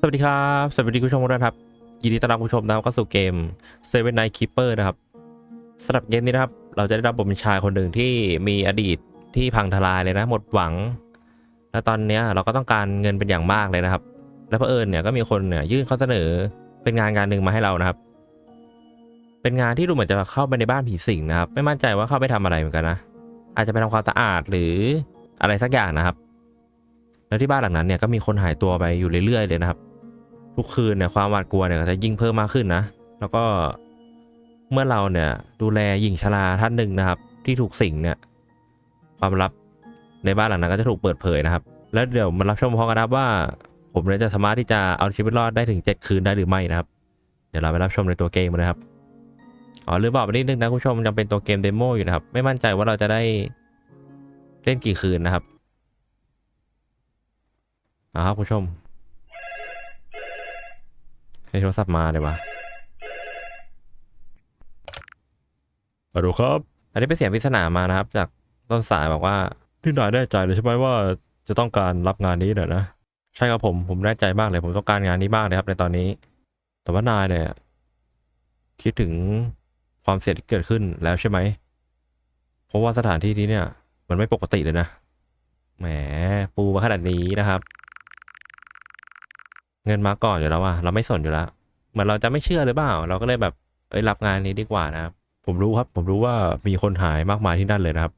สวัสดีครับ สวัสดีคุณผู้ชมทุกท่านครับ ยินดีต้อนรับคุณผู้ชมนะครับเข้าสู่เกม Seven Night Keeper นะครับสำหรับเกมนี้นะครับ เราจะได้รับบทเป็นชายคนหนึ่งที่มีอดีตที่พังทลายเลยนะ หมดหวัง และตอนเนี้ยเราก็ต้องการเงินเป็นอย่างมากเลยนะครับ และเผอิญเนี่ยก็มีคนเนี่ยยื่นข้อเสนอเป็นงานงานหนึ่งมาให้เรานะครับ เป็นงานที่ดูเหมือนจะเข้าไปในบ้านผีสิงนะครับ ไม่มั่นใจว่าเข้าไปทำอะไรเหมือนกันนะ อาจจะไปทำความสะอาดหรืออะไรสักอย่างนะครับ แล้วที่บ้านหลังนั้นเนี่ยก็มีคนหายตัวไปอยู่เรื่อยๆเลยนะครับ ทุกคืนเนี่ยความหวาดกลัวเนี่ยจะยิ่งเพิ่มมากขึ้นนะ แล้วก็เมื่อเราเนี่ยดูแลหญิงชราท่านหนึ่งนะครับ ที่ถูกสิงเนี่ยความลับในบ้านหลังนั้นก็จะถูกเปิดเผยนะครับ แล้วเดี๋ยวมารับชมพร้อมกันนะครับว่าผมเนี่ยจะสามารถที่จะเอาชีวิตรอดได้ถึง 7 คืนได้หรือไม่นะครับ เดี๋ยวเราไปรับชมในตัวเกมกันนะครับอ๋อลืมบอกไปนิดนึงนะคุณผู้ชมยังเป็นตัวเกมเดโมอยู่นะครับ ไม่มั่นใจว่าเราจะได้เล่นกี่คืนนะครับ เอาครับคุณผู้ชมให้โทรศัพท์มาเลยวะฮัลโหลครับ อันนี้เป็นเสียงปริศนามานะครับ จากต้นสายบอกว่าพี่นายแน่ใจเลยใช่ไหมว่าจะต้องการรับงานนี้เนี่ยนะ ใช่ครับผม ผมแน่ใจมากเลย ผมต้องการงานนี้มากเลยครับในตอนนี้ แต่ว่านายเนี่ย คิดถึงความเสี่ยงที่เกิดขึ้นแล้วใช่ไหม เพราะว่าสถานที่นี้เนี่ย มันไม่ปกติเลยนะ แหมปูมาขนาดนี้นะครับ เงินมาก่อนอยู่แล้วว่ะเราไม่สนอยู่แล้วเหมือนเราจะไม่เชื่อหรือเปล่า เราก็เลยแบบเอ้ยรับงานนี้ดีกว่านะครับผมรู้ครับผมรู้ว่ามีคนหายมากมายที่นั่นเลยนะครับ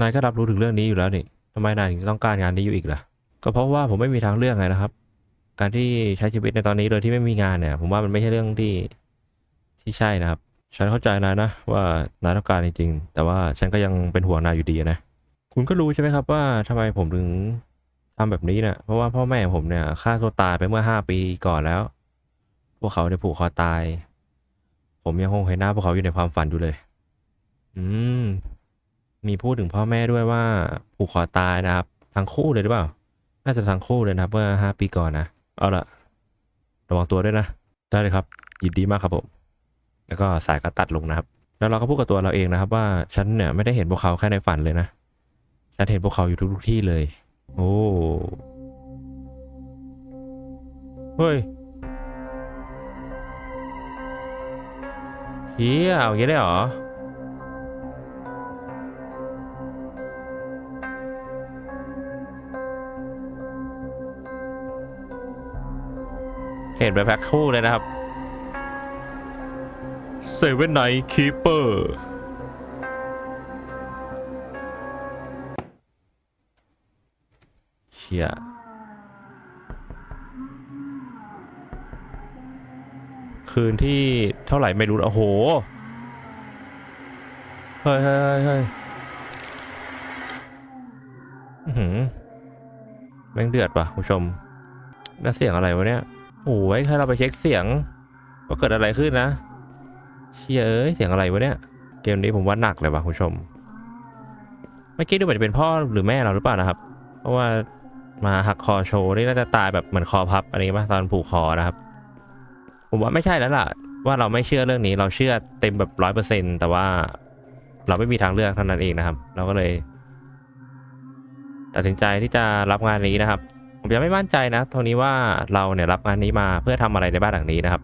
นายก็รับรู้ถึงเรื่องนี้อยู่แล้วนี่ทำไมนายถึงต้องการงานนี้อยู่อีกล่ะ ก็เพราะว่าผมไม่มีทางเลือกไงนะครับ การที่ใช้ชีวิตในตอนนี้โดยที่ไม่มีงานเนี่ย ผมว่ามันไม่ใช่เรื่องที่ที่ใช่นะครับฉันเข้าใจนายนะว่านายต้องการจริงๆแต่ว่าฉันก็ยังเป็นห่วงนายอยู่ดีนะ คุณก็รู้ใช่ไหมครับว่าทำไมผมถึง ทำแบบนี้เนี่ยเพราะว่าพ่อแม่ผมเนี่ยฆ่าตัวตายไปเมื่อห้าปีก่อนแล้ว พวกเขาเนี่ยผูกคอตาย ผมยังคงเห็นหน้าพวกเขาอยู่ในความฝันอยู่เลย อืม มีพูดถึงพ่อแม่ด้วยว่า ผูกคอตายนะครับ ทั้งคู่เลยหรือเปล่า น่าจะทั้งคู่เลยนะครับเมื่อห้าปีก่อนนะ เอาละระวังตัวด้วยนะ ได้เลยครับ ยินดีมากครับผม แล้วก็สายก็ตัดลงนะครับ แล้วเราก็พูดกับตัวเราเองนะครับ ว่าฉันเนี่ยไม่ได้เห็นพวกเขาแค่ในฝันเลยนะ ฉันเห็นพวกเขาอยู่ทุกๆที่เลย โอ้เฮ้ยเฮียเอาอย่างนี้ได้เหรอเห็นไปแพ็คคู่เลยนะครับ Seven Night Keeper เชี่ยคืนที่เท่าไหร่ไม่รู้โอ้โห เฮ้ยเฮ้ยเฮ้ยเฮ้ยอื้อหือแม่งเดือดว่ะคุณผู้ชม แล้วเสียงอะไรวะเนี่ยโอ้ยถ้าเราไปเช็คเสียงว่าเกิดอะไรขึ้นนะเชี่ยเอ้ยเสียงอะไรวะเนี่ย เกมนี้ผมว่าหนักเลยว่ะคุณผู้ชมเมื่อกี้ดูเหมือนจะเป็นพ่อหรือแม่เราหรือเปล่านะครับ เพราะว่า มาหักคอโชว์นี่น่าจะตายแบบเหมือนคอพับอะไรป่ะตอนผูกคอนะครับ ผมว่าไม่ใช่แล้วล่ะ ว่าเราไม่เชื่อเรื่องนี้เราเชื่อเต็มแบบร้อยเปอร์เซ็นต์แต่ว่าเราไม่มีทางเลือกเท่านั้นเองนะครับ เราก็เลย ตัดสินใจที่จะรับงานนี้นะครับ ผมยังไม่มั่นใจนะตรงนี้ว่าเราเนี่ยรับงานนี้มาเพื่อทำอะไรในบ้านหลังนี้นะครับ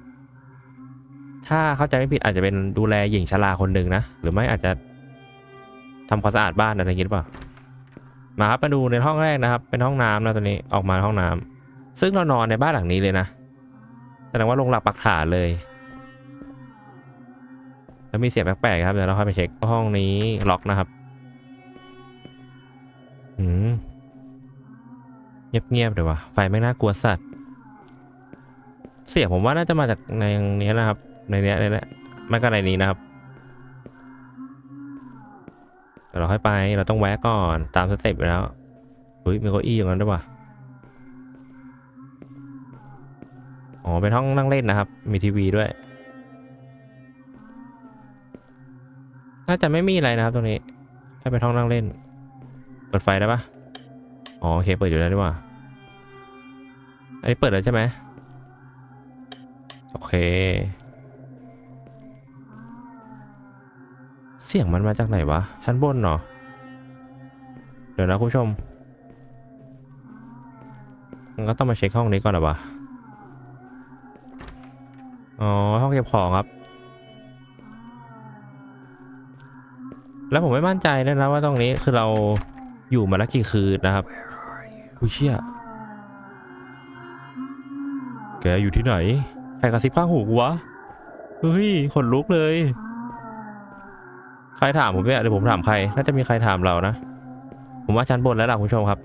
ถ้าเข้าใจไม่ผิดอาจจะเป็นดูแลหญิงชราคนหนึ่งนะหรือไม่อาจจะทำความสะอาดบ้านอะไรอย่างงี้หรือเปล่า มาครับมาดูในห้องแรกนะครับ เป็นห้องน้ำนะตัวนี้ออกมาห้องน้ำซึ่งเรานอนในบ้านหลังนี้เลยนะแสดงว่าลงหลักปักฐานเลย แล้วมีเสียงแปลกๆครับเดี๋ยวเราค่อยไปเช็คห้องนี้ล็อกนะครับอืมเงียบๆเลยววะไฟไม่น่ากลัวสัตว์เสียงผมว่าน่าจะมาจากในนี้นะครับ ในนี้ยในเนี้ไม่ก็ในนี้นะครับ ดี๋ยวเราค่อยไป เราต้องแวะก่อนตามสเต็ปไปแล้วเฮ้ยมีเก้าอี้อย่างนั้นด้วยวะอ๋อ เป็นห้องนั่งเล่นนะครับ มีทีวีด้วย น่าจะไม่มีอะไรนะครับตรงนี้แค่เป็นห้องนั่งเล่น เปิดไฟได้ปะอ๋อโอเค เปิดอยู่แล้วดีกว่าอันนี้เปิดแล้วใช่ไหมโอเค เสียงมันมาจากไหนวะ ชั้นบนเหรอเดี๋ยวนะคุณผู้ชมมันก็ต้องมาเช็คห้องนี้ก่อนหรอวะอ๋อ ห้องเก็บของครับ แล้วผมไม่มั่นใจด้วยนะว่าตรงนี้คือเราอยู่มาแล้วกี่คืนนะครับอุ้ยเชี่ยแกอยู่ที่ไหน ใครกระซิบข้างหูวะ เฮ้ย ขนลุกเลย ใครถามผมเนี่ยเดี๋ยวผมถามใคร น่าจะมีใครถามเรานะ ผมว่าชั้นบนแล้วล่ะคุณผู้ชมครับ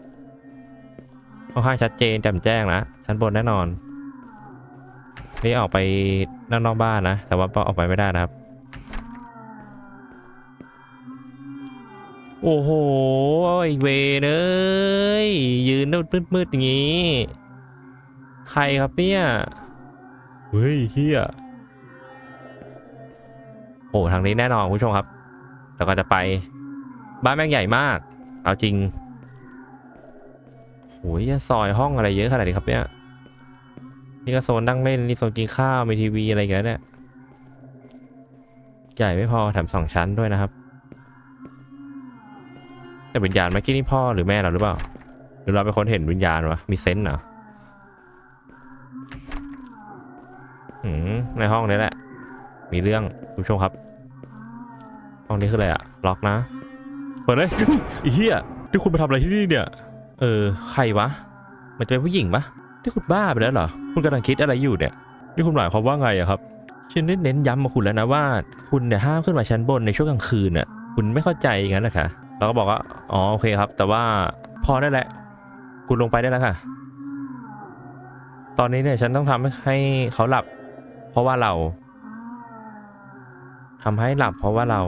ค่อนข้างชัดเจนแจ่มแจ้งนะชั้นบนแน่นอน นี่ออกไปนั่งนอกบ้านนะ แต่ว่าออกไปไม่ได้นะครับ โอ้โหอีกเวเอ้ยยืนมืดๆอย่างนี้ ใครครับเนี่ยเฮ้ยเฮียโอ้ทางนี้แน่นอนคุณผู้ชมครับ แล้วก็จะไปบ้านแม่งใหญ่มาก เอาจริงโอ้ยซอยห้องอะไรเยอะขนาดนี้ครับเนี่ยนี่ก็โซนนั่งเล่นนี่โซนกินข้าวมีทีวีอะไรอย่างเงี้ยเนี่ยใหญ่ไม่พอแถมสองชั้นด้วยนะครับ แต่วิญญาณเมื่อกี้นี่พ่อหรือแม่เราหรือเปล่า หรือเราเป็นคนเห็นวิญญาณวะมีเซนส์เหรออืมในห้องนี้แหละ มีเรื่องคุณผู้ชมครับ ห้องนี้คืออะไรอะล็อกนะ เปิดเลยไอ้เหี้ยที่คุณมาทำอะไรที่นี่เนี่ย เออ ใครวะ มันจะเป็นผู้หญิงปะที่คุณบ้าไปแล้วเหรอ คุณกำลังคิดอะไรอยู่เนี่ย นี่คุณหมายความว่าไงอะครับ ฉันได้เน้นย้ำมาคุณแล้วนะว่า คุณเนี่ยห้ามขึ้นมาชั้นบนในช่วงกลางคืนน่ะ คุณไม่เข้าใจอย่างนั้นนะคะเราก็บอกว่า อ๋อ โอเคครับ แต่ว่าพอได้แหละ คุณลงไปได้แล้วค่ะ ตอนนี้เนี่ยฉันต้องทำให้ให้เขาหลับ เพราะว่าเรา ทำให้หลับเพราะว่าเรา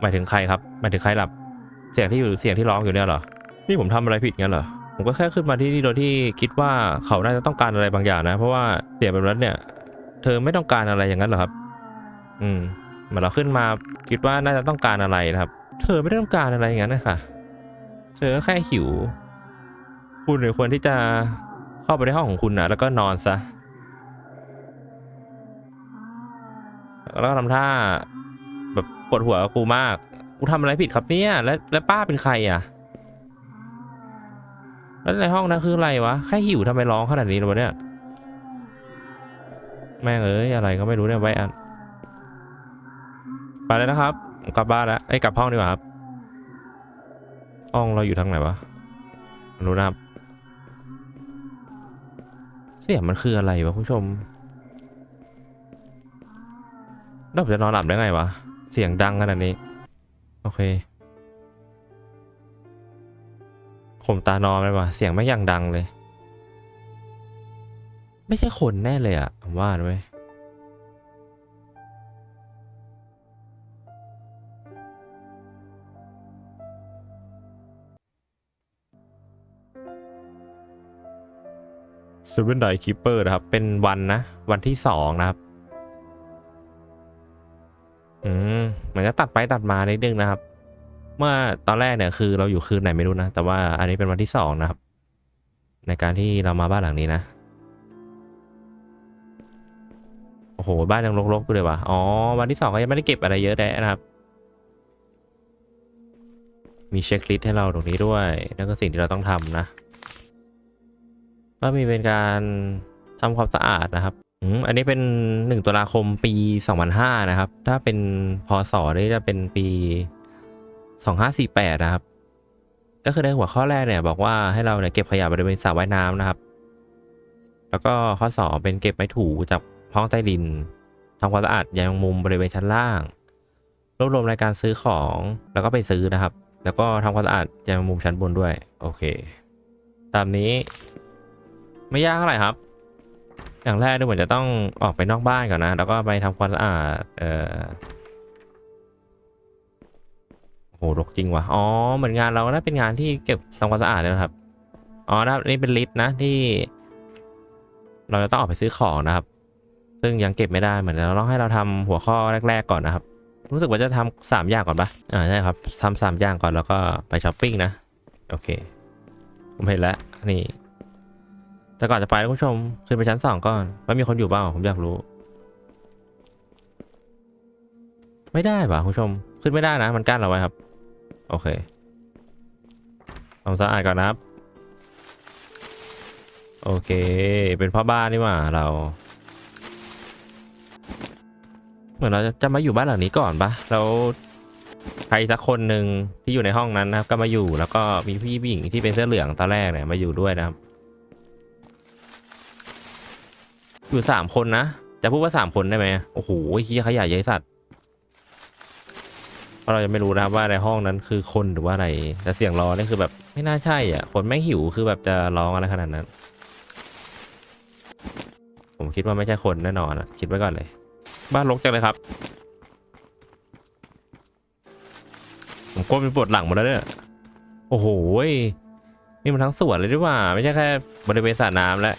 หมายถึงใครครับหมายถึงใครหลับ เสียงที่อยู่เสียงที่ร้องอยู่เนี่ยเหรอนี่ผมทำอะไรผิดงั้นเหรอผมก็แค่ขึ้นมาที่นี่โดยที่คิดว่าเขาน่าจะต้องการอะไรบางอย่างนะ เพราะว่าเสียงแบบนั้นเนี่ย เธอไม่ต้องการอะไรอย่างนั้นเหรอครับ อืมเหมือนเราขึ้นมาคิดว่าน่าจะต้องการอะไรนะครับ เธอไม่ได้ต้องการอะไรอย่างนั้นนะคะเธอแค่หิว คุณหรือควรที่จะเข้าไปในห้องของคุณนะแล้วก็นอนซะ แล้วก็ทำท่า แบบปวดหัวกับกูมาก กูทำอะไรผิดครับเนี่ย แล้วแล้วป้าเป็นใครอะ แล้วในห้องนั้นคืออะไรวะ แค่หิวทำไมร้องขนาดนี้เลยวะเนี่ย แม่งเอ้ยอะไรก็ไม่รู้เนี่ยไว้อันไปเลยนะครับ กลับบ้านแล้วไอ้กลับห้องดีกว่าครับห้องเราอยู่ทางไหนวะรู้นะครับ เสียงมันคืออะไรวะคุณผู้ชม แล้วผมจะนอนหลับได้ไงวะ เสียงดังขนาดนี้ โอเคข่มตานอนเลยวะเสียงไม่ยังดังเลย ไม่ใช่คนแน่เลยอะผมว่าด้วยซูเปอร์ไดคิปเปอร์นะครับ เป็นวันนะ วันที่สองนะครับ เหมันจะตัดไปตัดมานิดนึงนะครับ เมื่อตอนแรกเนี่ยคือเราอยู่คืนไหนไม่รู้นะ แต่ว่าอันนี้เป็นวันที่สองนะครับ ในการที่เรามาบ้านหลังนี้นะ โอ้โห บ้านยังรกๆอยู่เลยว่ะ อ๋อ วันที่สองก็ยังไม่ได้เก็บอะไรเยอะแยะนะครับ มีเช็คลิสต์ให้เราตรงนี้ด้วย นั่นก็สิ่งที่เราต้องทำนะ ก็มีเป็นการทำความสะอาดนะครับ อันนี้เป็นหนึ่งตุลาคมปีสองพันห้านะครับ ถ้าเป็นพศนี่จะเป็นปีสองห้าสี่แปดนะครับ ก็คือในหัวข้อแรกเนี่ยบอกว่าให้เราเนี่ยเก็บขยะบริเวณสระว่ายน้ำนะครับ แล้วก็ข้อสองเป็นเก็บไม้ถูจากห้องใต้ดินทำความสะอาดยางมุมบริเวณชั้นล่าง รวบรวมรายการซื้อของแล้วก็ไปซื้อนะครับ แล้วก็ทำความสะอาดยางมุมชั้นบนด้วย โอเค ตามนี้ไม่ยากเท่าไหร่ครับ อย่างแรกดูเหมือนจะต้องออกไปนอกบ้านก่อนนะ แล้วก็ไปทำความสะอาดเออโหรกจริงว่ะ อ๋อ เหมือนงานเรานะเป็นงานที่เก็บทำความสะอาดนะครับ อ๋อนะครับนี่เป็นลิสต์นะที่ เราจะต้องออกไปซื้อของนะครับ ซึ่งยังเก็บไม่ได้เหมือนเราต้องให้เราทำหัวข้อแรก ๆ ก่อนนะครับ รู้สึกว่าจะทำสามอย่างก่อนปะอ่าใช่ครับทำสามอย่างก่อนแล้วก็ไปช้อปปิ้งนะ โอเค ผมเห็นแล้วนี่ แต่ก่อนจะไปนะคุณผู้ชมขึ้นไปชั้นสองก่อนว่ามีคนอยู่บ้างผมอยากรู้ ไม่ได้ป่ะคุณผู้ชมขึ้นไม่ได้นะ มันกั้นเราไว้ครับ โอเคทำสะอาดก่อนนะครับ โอเค เป็นพ่อบ้านนี่หว่าเรา เหมือนเราจะมาอยู่บ้านหลังนี้ก่อนปะแล้วใครสักคนหนึ่งที่อยู่ในห้องนั้นนะครับ ก็มาอยู่แล้วก็มีพี่ผู้หญิงที่เป็นเสื้อเหลืองตอนแรกเนี่ยมาอยู่ด้วยนะครับ อยู่สามคนนะ จะพูดว่าสามคนได้ไหมโอ้โหเฮียขยะเยอะสัตว์เพราะเราจะไม่รู้นะว่าในห้องนั้นคือคนหรือว่าอะไร แต่เสียงร้องนี่คือแบบไม่น่าใช่อะ คนไม่งหิวคือแบบจะร้องอะไรขนาดนั้น ผมคิดว่าไม่ใช่คนแน่นอนอะคิดไว้ก่อนเลย บ้านรกจังเลยครับ ผมก้มไปปวดหลังหมดแล้วเนี่ย โอ้โหยนี่มันทั้งสวนเลยดีกว่า ไม่ใช่แค่บริเวณสระน้ำและ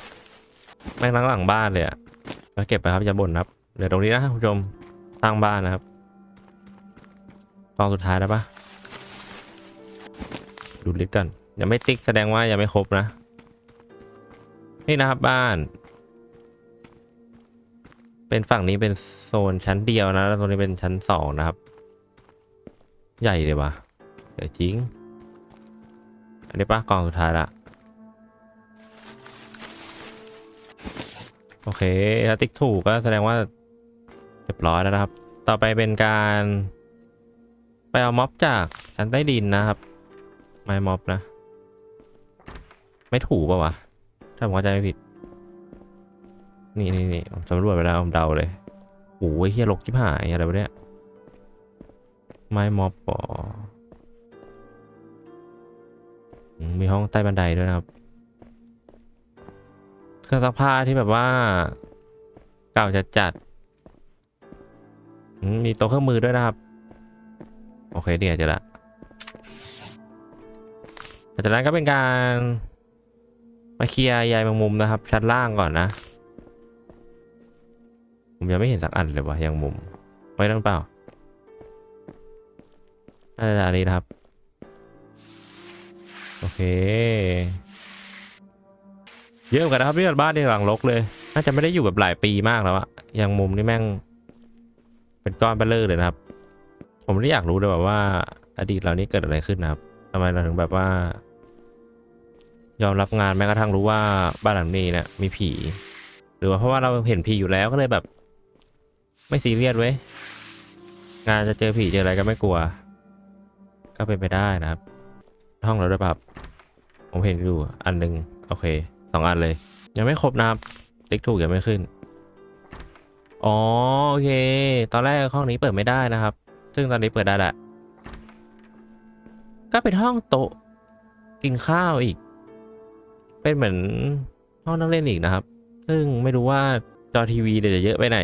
แม่งทั้งหลังบ้านเลยอะก็เก็บไปครับอย่าบ่นครับเดี๋ยวตรงนี้นะคุณผู้ชมสร้างบ้านนะครับกองสุดท้ายแล้วปะดูลิสต์กันยังไม่ติ๊กแสดงว่ายังไม่ครบนะ นี่นะครับบ้าน เป็นฝั่งนี้เป็นโซนชั้นเดียวนะแล้วตรงนี้เป็นชั้นสองนะครับ ใหญ่เลยวะเดี๋ยวจริง อันนี้ปะกองสุดท้ายละ โอเคถ้าติ๊กถูกก็แสดงว่าเรียบร้อยแล้วนะครับ ต่อไปเป็นการ ไปเอาม็อบจากชั้นใต้ดินนะครับ ไม่ม็อบนะ ไม่ถูกปะวะ ถ้าผมเข้าใจไม่ผิด นี่นี่นี่ผมสำรวจไปแล้วผมเดาเลยโอ้ยเฮียลกจิบหายอะไรวะเนี่ย ไม้ม็อบปอมีห้องใต้บันไดด้วยนะครับ เครื่องซักผ้าที่แบบว่า เก่าจัดจัดมีโต๊ะเครื่องมือด้วยนะครับ โอเคเดี๋ยวจะละหลังจากนั้นก็เป็นการมาเคลียร์ใยแมงมุมนะครับ ชั้นล่างก่อนนะ ผมยังไม่เห็นสักอันเลยว่ะยังมุม ไว้ตั้งเปล่าน่าจะอันนี้นะครับ โอเค เยอะเหมือนกันนะครับนี่บ้านนี่หลังรกเลย น่าจะไม่ได้อยู่แบบหลายปีมากแล้วอะยังมุมนี่แม่ง เป็นก้อนเบลเลอร์เลยนะครับ ผมไม่อยากรู้เลยแบบว่า อดีตเรานี่เกิดอะไรขึ้นนะครับทำไมเราถึงแบบว่า ยอมรับงานแม้กระทั่งรู้ว่าบ้านหลังนี้เนี่ยมีผี หรือว่าเพราะว่าเราเห็นผีอยู่แล้วก็เลยแบบ ไม่ซีเรียสเว้ยงานจะเจอผีเจออะไรก็ไม่กลัว ก็เป็นไปได้นะครับ ห้องเราด้วยปะครับผมเห็นอยู่อันหนึ่งโอเค สองอันเลย ยังไม่ครบนะครับติ๊กถูกยังไม่ขึ้น อ๋อโอเค ตอนแรกห้องนี้เปิดไม่ได้นะครับ ซึ่งตอนนี้เปิดได้แหละก็เป็นห้องโต๊ะกินข้าวอีก เป็นเหมือนห้องนั่งเล่นอีกนะครับ ซึ่งไม่รู้ว่าจอทีวีเดี๋ยวจะเยอะไปไหน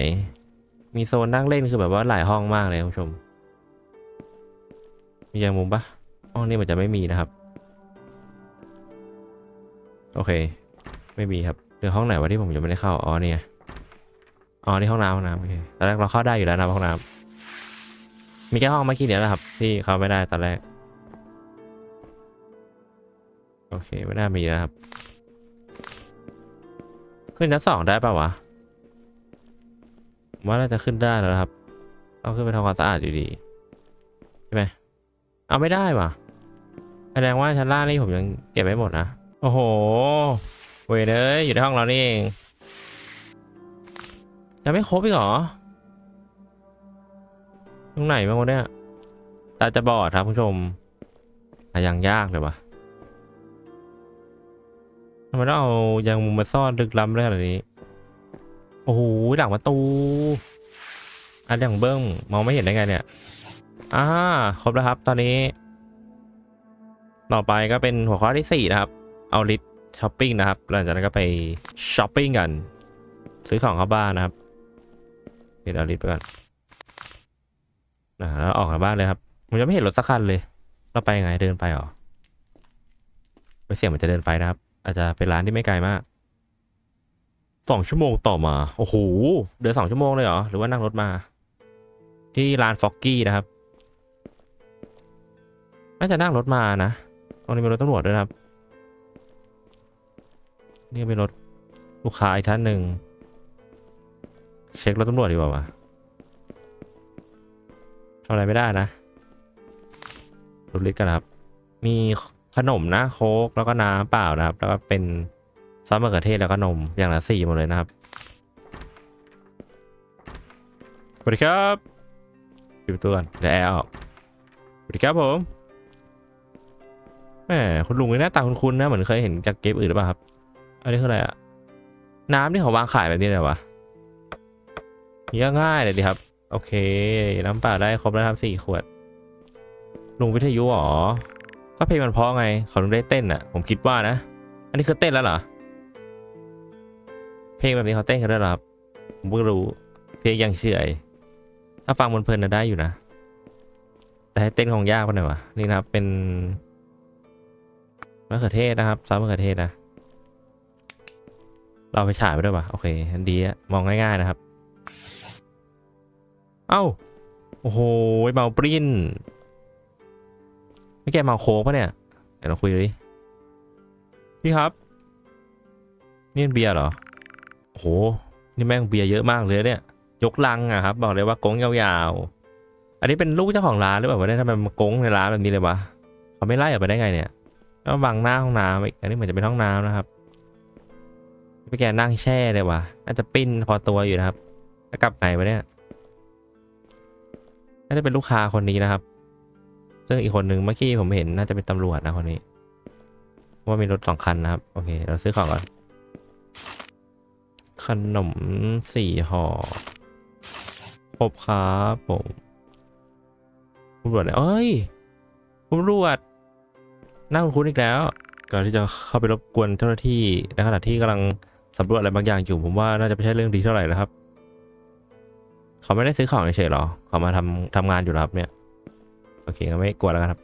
มีโซนนั่งเล่นคือแบบว่าหลายห้องมากเลยคุณผู้ชม มียังมุมปะห้องนี้มันจะไม่มีนะครับ โอเค ไม่มีครับเดี๋ยวห้องไหนวะที่ผมยังไม่ได้เข้าอ๋อเนี่ยอ๋อนี่ห้องน้ำห้องน้ำโอเคตอนแรกเราเข้าได้อยู่แล้วนะห้องน้ำมีแค่ห้องเมื่อกี้เดียวแหละครับ ที่เข้าไม่ได้ตอนแรกโอเคไม่น่ามีนะครับ ขึ้นชั้นสองได้ปะวะว่าน่าจะขึ้นได้แล้วครับต้องขึ้นไปทำความสะอาดอยู่ดีใช่ไหมเอาไม่ได้ว่ะแสดงว่าชั้นล่างนี่ผมยังเก็บไม่หมดนะ โอ้โห เวยเอ้ยอยู่ในห้องเรานี่เองยังไม่ครบอีกเหรอตรงไหนบ้างวะเนี่ยตาจะบอดครับคุณผู้ชมอะยังยากเลยวะทำไมต้องเอายางมุมมาซ่อนลึกล้ำเลยขนาดนี้ โอ้โหหลังประตูอันอย่างเบิ้มมองไม่เห็นได้ไงเนี่ยอ่าครบแล้วครับ ตอนนี้ ต่อไปก็เป็นหัวข้อที่4นะครับ เอาลิส ช้อปปิ้งนะครับ หลังจากนั้นก็ไปช้อปปิ้งกัน ซื้อของเข้าบ้านนะครับเดี๋ยวเอลิสไปก่อนนะแล้วออกจากบ้านเลยครับผมยังไม่เห็นรถสักคันเลย เราไปยังไงเดินไปหรอไปเสี่ยงมันจะเดินไปนะครับ อาจจะเป็นร้านที่ไม่ไกลมากสองชั่วโมงต่อมา โอ้โห เดินสองชั่วโมงเลยเหรอ หรือว่านั่งรถมา ที่ร้านฟ็อกกี้นะครับ น่าจะนั่งรถมานะตรงนี้เป็นรถตำรวจด้วยครับ นี่เป็นรถลูกค้าอีกท่านหนึ่ง เช็ครถตำรวจดีกว่าวะทำอะไรไม่ได้นะดูลิสต์กันครับ มีขนมนะโค้กแล้วก็น้ำเปล่านะครับ แล้วก็เป็นซอสมะเขือเทศแล้วก็นมอย่างละสี่หมดเลยนะครับสวัสดีครับปิดประตูก่อนเดี๋ยวแอร์ออกสวัสดีครับผมแหมคุณลุงนี่หน้าตาคุ้นๆนะเหมือนเคยเห็นจากเกมอื่นหรือเปล่าครับ อันนี้คืออะไรอะน้ำที่เขาวางขายแบบนี้เลยวะนี่ก็ง่ายเลยดีครับ โอเค น้ำเปล่าได้ครบแล้วครับสี่ขวด ลุงวิทยุหรอ ก็เพลงมันเพราะไงเขาถึงได้เต้นอะผมคิดว่านะ อันนี้คือเต้นแล้วเหรอ เพลงแบบนี้เขาเต้นกันด้วยเหรอครับ ผมเพิ่งรู้ เพลงยังเฉยถ้าฟังเพลินๆนะได้อยู่นะ แต่ให้เต้นคงยากไปหน่อยวะนี่นะครับเป็นมะเขือเทศนะครับซอสมะเขือเทศนะ เราไปฉายไปด้วยปะโอเคดีอะมองง่ายๆนะครับ เอ้า โอ้โหเมาปริ้นไม่แกเมาโค้กปะเนี่ยเดี๋ยวเราคุยดิพี่ครับ นี่เบียร์เหรอโอ้โห นี่แม่งเบียร์เยอะมากเลยเนี่ย ยกลังอะครับ บอกเลยว่ากงยาวๆ อันนี้เป็นลูกเจ้าของร้านหรือเปล่าวะเนี่ยทำไมมากงในร้านแบบนี้เลยวะเขาไม่ไล่ออกไปได้ไงเนี่ยแล้วบังหน้าห้องน้ำอีกอันนี้เหมือนจะเป็นห้องน้ำนะครับ ไปแกนั่งแช่เลยวะน่าจะปิ้นพอตัวอยู่นะครับแล้วกลับไงวะเนี่ยน่าจะเป็นลูกค้าคนนี้นะครับ ซึ่งอีกคนหนึ่งเมื่อกี้ผมเห็นน่าจะเป็นตำรวจนะคนนี้ว่ามีรถสองคันนะครับ โอเค เราซื้อของก่อนขนมสี่ห่อครบครับผมคุณตำรวจเนี่ยเอ้ยคุณตำรวจน้าคุณคุ้นอีกแล้วก่อนที่จะเข้าไปรบกวนเจ้าหน้าที่ในขณะที่กำลัง สำรวจอะไรบางอย่างอยู่ผมว่าน่าจะไม่ใช่เรื่องดีเท่าไหร่นะครับ เขาไม่ได้ซื้อของเฉยๆหรอ เขามาทำทำงานอยู่แล้วครับเนี่ย โอเคก็ไม่กลัวแล้วครับ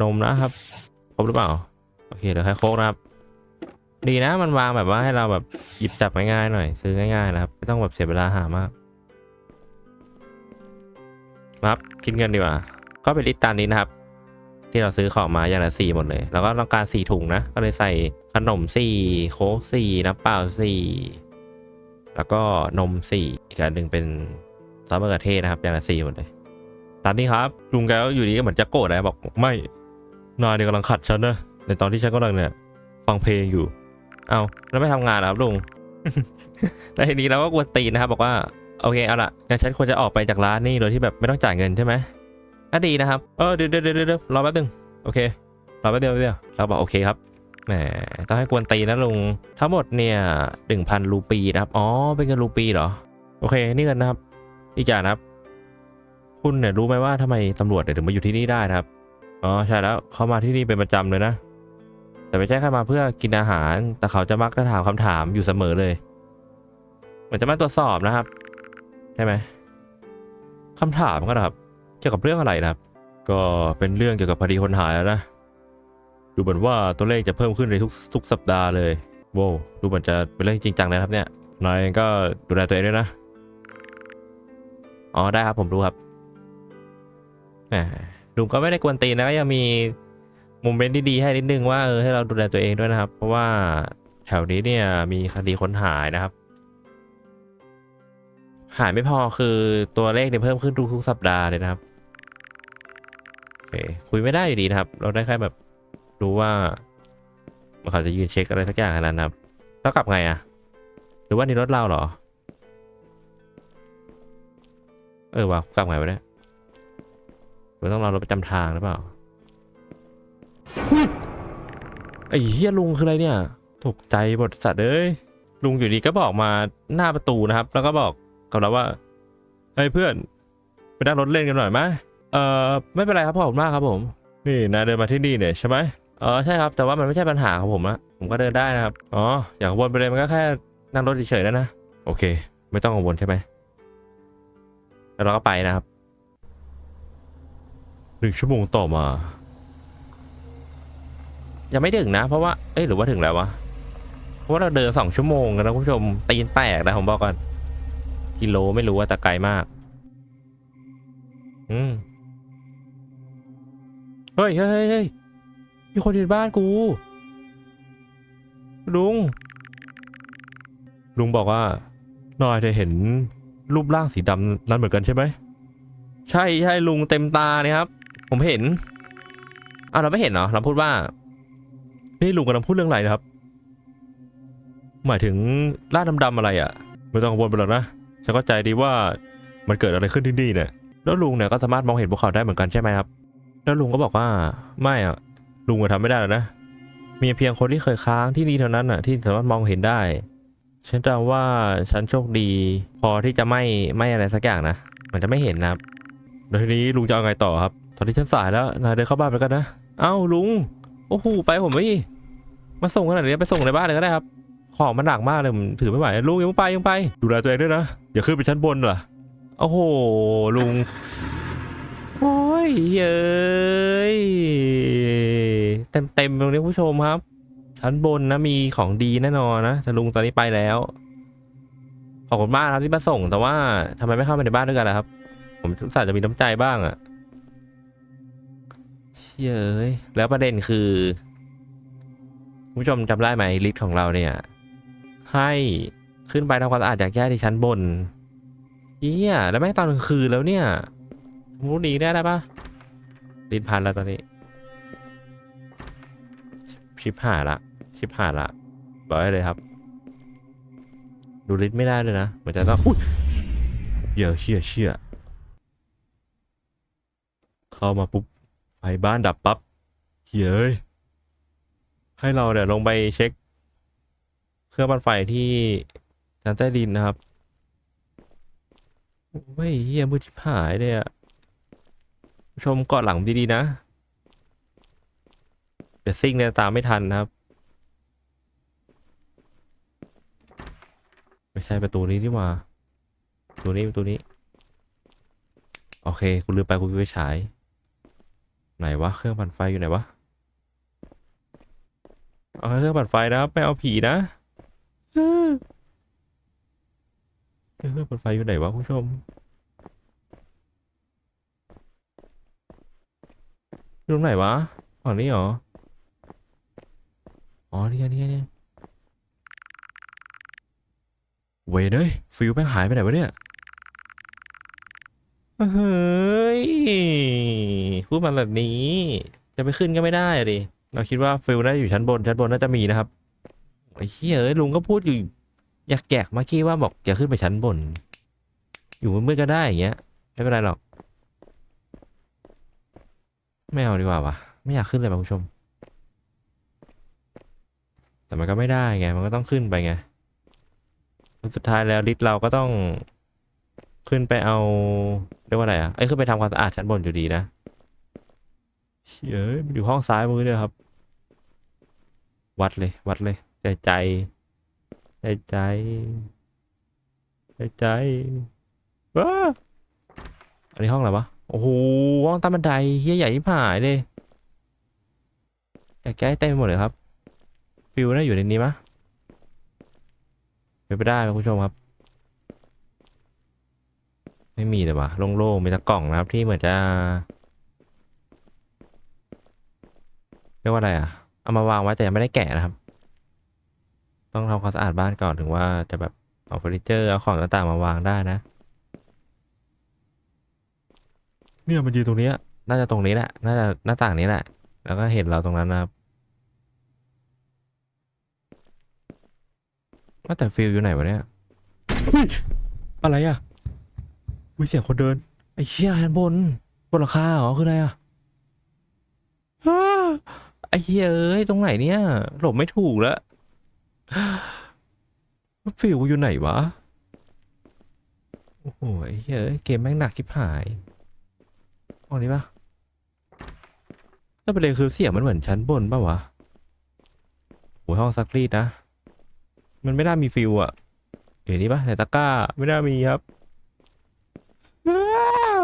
นมนะครับครบหรือเปล่า โอเคเดี๋ยวให้โค้กนะครับ ดีนะมันวางแบบว่าให้เราแบบหยิบจับง่ายๆหน่อยซื้อง่ายๆนะครับ ไม่ต้องแบบเสียเวลาหามากครับคิดเงินดีกว่า ก็เป็นลิต์ตามนี้นะครับ ที่เราซื้อของมาอย่างละสี่หมดเลย แล้วก็ต้องการสี่ถุงนะ ก็เลยใส่ ขนมสี่โค้กสี่น้ำเปล่าสี่แล้วก็นมสี่อีกอันหนึ่งเป็นซอสมะเขือเทศนะครับอย่างละสี่หมดเลย ตามนี้ครับลุงแกก็อยู่ดีก็เหมือนจะโกรธนะบอกไม่นายเนี่ยกำลังขัดฉันนะในตอนที่ฉันกำลังเนี่ย ฟังเพลงอยู่ เอาแล้วไม่ทำงานครับลุงแล้วทีนี้เราก็กวนตีนนะครับ บอกว่าโอเคเอาละงั้นฉันควรจะออกไปจากร้านนี่โดยที่แบบไม่ต้องจ่ายเงินใช่ไหมก็ดีนะครับ เออเดี๋ยวเดี๋ยวเดี๋ยวเดี๋ยวรอแป๊บนึงโอเครอแป๊บเดียวแป๊บเดียวเราบอกโอเคครับ แหมต้องให้กวนตีนะลุง ทั้งหมดเนี่ยหนึ่งพันรูปีนะครับ อ๋อ เป็นเงินรูปีเหรอ โอเค นี่เงินนะครับ อีกอย่างนะครับ คุณเนี่ยรู้ไหมว่าทำไมตำรวจเนี่ยถึงมาอยู่ที่นี่ได้นะครับ อ๋อ ใช่แล้วเขามาที่นี่เป็นประจำเลยนะ แต่ไม่ใช่แค่มาเพื่อกินอาหาร แต่เขาจะมักจะถามคำถามอยู่เสมอเลย เหมือนจะมาตรวจสอบนะครับ ใช่ไหมคำถามก็นะครับ เกี่ยวกับเรื่องอะไรนะครับ ก็เป็นเรื่องเกี่ยวกับคดีคนหายแล้วนะ ดูเหมือนว่าตัวเลขจะเพิ่มขึ้นในทุกทุกสัปดาห์เลยโว้ดูเหมือนจะเป็นเรื่องจริงจังเลยครับเนี่ยนายก็ดูแลตัวเองด้วยนะอ๋อได้ครับผมรู้ครับแหมก็ไม่ได้กวนตีนนะก็ยังมีโมเมนต์ที่ดีให้นิดนึงว่าเออให้เราดูแลตัวเองด้วยนะครับ เพราะว่าแถวนี้เนี่ยมีคดีคนหายนะครับ หายไม่พอคือตัวเลขเนี่ยเพิ่มขึ้นทุกๆสัปดาห์เลยนะครับโอเคคุยไม่ได้อยู่ดีนะครับ เราได้แค่แบบ รู้ว่าเขาจะยืนเช็คอะไรสักอย่างนั้นนะครับ แล้วกลับไงอะหรือว่านี่รถเราเหรอ เออว่ะกลับไงวะเนี่ยเราต้องรอรถประจำทางหรือเปล่าไอ้เฮียลุงคืออะไรเนี่ยตกใจหมดสัตว์เอ้ยลุงอยู่ดีก็บอกมาหน้าประตูนะครับ แล้วก็บอกกับเราว่าเฮ้ยเพื่อนไปนั่งรถเล่นกันหน่อยไหมเออไม่เป็นไรครับขอบคุณมากครับผม นี่นายเดินมาที่นี่เนี่ยใช่ไหม เออใช่ครับแต่ว่ามันไม่ใช่ปัญหาของผมอะผมก็เดินได้นะครับอ๋ออย่างวนไปเลยมันก็แค่นั่งรถเฉยๆแล้วนะโอเค ไม่ต้องกังวลใช่ไหมแล้วเราก็ไปนะครับหนึ่งชั่วโมงต่อมา ยังไม่ถึงนะ เพราะว่าเอ้ยหรือว่าถึงแล้ววะเพราะว่าเราเดินสองชั่วโมงกันนะคุณผู้ชมตีนแตกนะผมบอกก่อนกิโลไม่รู้ว่าแต่ไกลมาก อืมเฮ้ยเฮ้ยเฮ้ยเฮ้ย มีคนอยู่ในบ้านกู ลุง ลุงบอกว่านายได้เห็นรูปร่างสีดำนั้นเหมือนกันใช่ไหม ใช่ใช่ลุงเต็มตาเลยครับ ผมเห็นอ้าวเราไม่เห็นเหรอเราพูดว่า นี่ลุงกำลังพูดเรื่องอะไรนะครับ หมายถึงร่างดำๆอะไรอะ่ะ ไม่ต้องกังวลไปหรอกนะ ฉันเข้าใจดีว่ามันเกิดอะไรขึ้นที่นี่เนี่ย แล้วลุงเนี่ยก็สามารถมองเห็นพวกเขาได้เหมือนกันใช่ไหมครับ แล้วลุงก็บอกว่าไม่อะ ลุงก็ทำไม่ได้แล้วนะ มีเพียงคนที่เคยค้างที่นี่เท่านั้นอะ ที่สามารถมองเห็นได้ ฉันจำว่าฉันโชคดี พอที่จะไม่ไม่อะไรสักอย่างนะมันจะไม่เห็นนะครับแล้วทีนี้ลุงจะเอาไงต่อครับ ตอนนี้ฉันสายแล้วนายเดินเข้าบ้านไปกันนะเอ้าลุงโอ้โหไปผมไม่มาส่งขนาดนี้ไปส่งในบ้านเลยก็ได้ครับ ของมันหนักมากเลยผมถือไม่ไหวลุงยังไปยังไป ดูแลตัวเองด้วยนะอย่าขึ้นไปชั้นบนเหรอโอ้โหลุง โอ้ยเย้ยเต็มเต็มตรงนี้ผู้ชมครับชั้นบนนะมีของดีแน่นอนนะแต่ลุงตอนนี้ไปแล้ว ขอบคุณมากครับที่มาส่ง แต่ว่าทำไมไม่เข้าไปในบ้านด้วยกันล่ะครับ ผมอุตส่าห์จะมีน้ำใจบ้างอะเย้ยแล้วประเด็นคือคุณผู้ชมจำได้ไหมลิสต์ของเราเนี่ย ให้ขึ้นไปทำความสะอาดจากแย่ที่ชั้นบนเฮียแล้วแม่งตอนกลางคืนแล้วเนี่ย รู้ดีได้ได้ปะลิสต์พันแล้วตอนนี้ ชิปหายละ ชิปหายละบอกได้เลยครับ ดูลิสต์ไม่ได้เลยนะเหมือนจะต้องอุ๊ยเหี้ยเชี่ยเชี่ยเข้ามาปุ๊บ ไฟบ้านดับปั๊บเฮ้ยอให้เราเดี๋ยวลงไปเช็ค เครื่องปั่นไฟที่ชั้นใต้ดินนะครับโอ้ยเฮียมืดชิบหายเลยอะ ชมเกาะหลังดีๆนะ เดี๋ยวซิ่งเนี่ยตามไม่ทันนะครับ ไม่ใช่ประตูนี้นี่หว่าประตูนี้ประตูนี้ โอเคคุณลืมไปคุณไปฉาย ไหนวะ เครื่องปั่นไฟอยู่ไหนวะ เอาเครื่องปั่นไฟนะครับไม่เอาผีนะเออเครื่องปั่นไฟอยู่ไหนวะคุณผู้ชมอยู่ต รงไหนวะฝั่งนี้เหรอ อ๋อนี่นี่นี่เวยเอ้ยฟิวแม่งหายไปไหนวะเนี่ย เฮ้ย พูดมาแบบนี้ จะไปขึ้นก็ไม่ได้ดิ เราคิดว่าฟิลน่าจะอยู่ชั้นบน ชั้นบนน่าจะมีนะครับ ไอ้เหี้ยเอ้ยลุงก็พูดอยู่ อยากแกกมื่อกี้ว่าบอกอย่าขึ้นไปชั้นบน อยู่มืดๆก็ได้อย่างเงี้ย ไม่เป็นไรหรอก ไม่เอาดีกว่าวะไม่อยากขึ้นเลยคุณผู้ชม แต่มันก็ไม่ได้ไง มันก็ต้องขึ้นไปไงสุดท้ายแล้วลิฟต์เราก็ต้องขึ้นไปเอาเรียกว่าอะไรอะไอ้ขึ้นไปทำความสะอาดชั้นบนอยู่ดีนะเฮ้ยอยู่ห้องซ้ายมือเนี่ยครับ วัดเลย วัดเลย ใจใจ ใจใจ ใจใจว้าอันนี้ห้องอะไรวะ โอ้โหห้องใต้บันไดเฮียใหญ่ที่ผายเลยอยากแก้ให้เต็มหมดเลยครับ ฟิวน่าอยู่ในนี้มะเป็นไปได้ไหมคุณผู้ชมครับ ไม่มีเลยวะโล่งๆมีแต่กล่องนะครับที่เหมือนจะเรียกว่าอะไรอะเอามาวางไว้แต่ยังไม่ได้แกะนะครับ ต้องทำความสะอาดบ้านก่อนถึงว่าจะแบบเอาเฟอร์นิเจอร์เอาของต่างๆมาวางได้นะ เนี่ยมันยืนตรงเนี้ยน่าจะตรงนี้แหละ น่าจะหน้าต่างนี้แหละ แล้วก็เห็นเราตรงนั้นนะครับว่าแต่ฟิลอยู่ไหนวะเนี่ยเฮ้ยอะไรอะวิเสียงคนเดิน ไอ้เหี้ยชั้นบน บนหลังคาเหรอ คืออะไรอะอ้าไอ้เหี้ยเอ้ย ตรงไหนเนี่ย หลบไม่ถูกแล้วฟิลอยู่ไหนวะ โอ้โห ไอ้เหี้ยเอ้ยเกมแม่งหนักชิบหาย ห้องนี้ปะแล้วประเด็นคือเสียงมันเหมือนชั้นบนปะวะโอ้ยห้องซักรีดนะ มันไม่น่ามีฟิลอะเห็นนี่ปะในตะกร้าไม่น่ามีครับอ้าว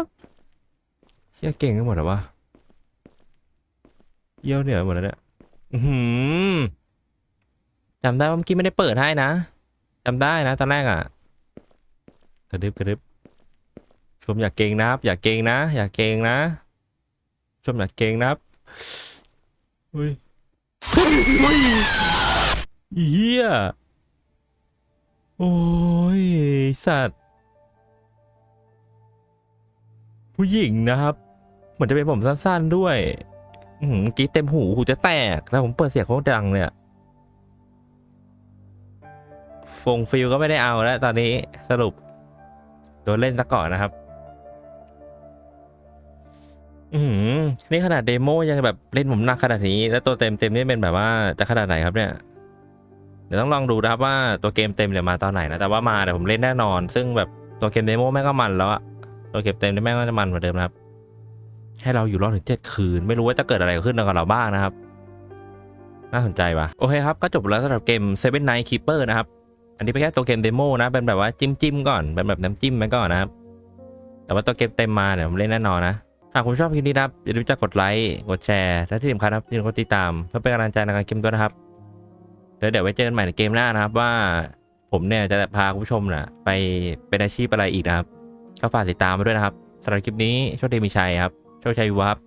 เชี่ยเก่งกันหมดเหรอวะเยี่ยวเหนือหมดแล้วเนี่ยอื้อหือจำได้ว่าเมื่อกี้ไม่ได้เปิดให้นะจำได้นะตอนแรกอะกระดึบกระดึบ ชมอย่าเก่งนะครับ อย่าเก่งนะ อย่าเก่งนะ ชมอย่าเก่งนะครับเฮ้ยเฮ้ยเฮ้ยเฮียโอ้ยสัตว์ ผู้หญิงนะครับเหมือนจะเป็นผมสั้นๆด้วยอืมกรีดเต็มหูหูจะแตกแล้วผมเปิดเสียงโคตรดังเลยอะฟงฟิลก็ไม่ได้เอาแล้วตอนนี้สรุป โดนเล่นซะก่อนนะครับ อือหือนี่ขนาดเดโมยังแบบเล่นผมหนักขนาดนี้ แล้วตัวเต็มเต็มนี่เป็นแบบว่าจะขนาดไหนครับเนี่ย เดี๋ยวต้องลองดูนะครับว่าตัวเกมเต็มเนี่ยมาตอนไหนนะ แต่ว่ามาเดี๋ยวผมเล่นแน่นอน ซึ่งแบบตัวเกมเดโมแม่งก็มันแล้วอะตัวเกมเต็มนี่แม่งก็จะมันกว่าเดิมนะครับ ให้เราอยู่รอดถึงเจ็ดคืน ไม่รู้ว่าจะเกิดอะไรขึ้นกับเราบ้างนะครับ น่าสนใจว่ะโอเคครับ ก็จบแล้วสำหรับเกม Seven Night Keeper นะครับ อันนี้เป็นแค่ตัวเกมเดโมนะ เป็นแบบว่าจิ้มจิ้มก่อน เป็นแบบน้ำจิ้มไปก่อนนะครับ แต่ว่าตัวเกมเต็มมาเนี่ยผมเล่นแน่นอนนะ หากคุณชอบคลิปนี้นะครับอย่าลืมจะกดไลค์กดแชร์และที่สำคัญนะครับอย่าลืมกดติดตามเพื่อเป็นกำลังใจในการเกมด้วยนะครับแล้วเดี๋ยวไว้เจอกันใหม่ในเกมหน้านะครับว่าผมเนี่ยจะพาคุณผู้ชมน่ะไปเป็นอาชีพอะไรอีกนะครับก็ฝากติดตามมาด้วยนะครับสำหรับคลิปนี้โชคดีมีชัยครับโชคชัยวับ